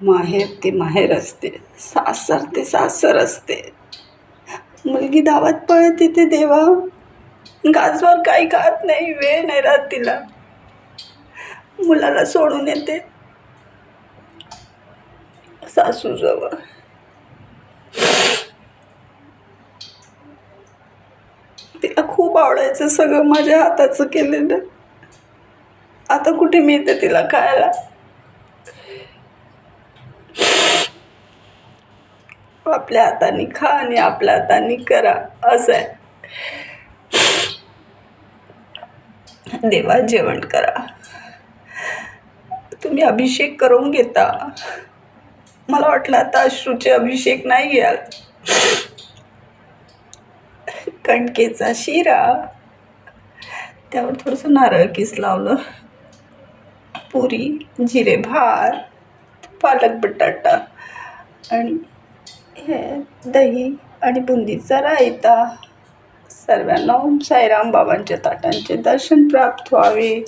माहेर ते माहेर असते. सासर ते सासर असते. मुलगी धावत पळत येते देवा. गाजवर काही खात नाही वेळ नाही राहत तिला. मुलाला सोडून येते. सासूजवळ. तिला खूप आवडायचं सगळं माझ्या हाताचं केलेलं. आता कुठे मिळतं तिला खायला? आपल्या हाताने खा आणि आपल्या हाताने करा. असं आहे. देवा जेवण करा. तुम्ही अभिषेक करून घेता. मला वाटलं आता अश्रूचे अभिषेक नाही घ्याल. कणकेचा शिरा. त्यावर थोडंसं नारळ किस लावलं. पुरी जिरे भात पालक बटाटा आणि हे दही आणि बुंदीचा रायता. सर्वांना ओम साईराम बाबांच्या ताटांचे दर्शन प्राप्त व्हावे.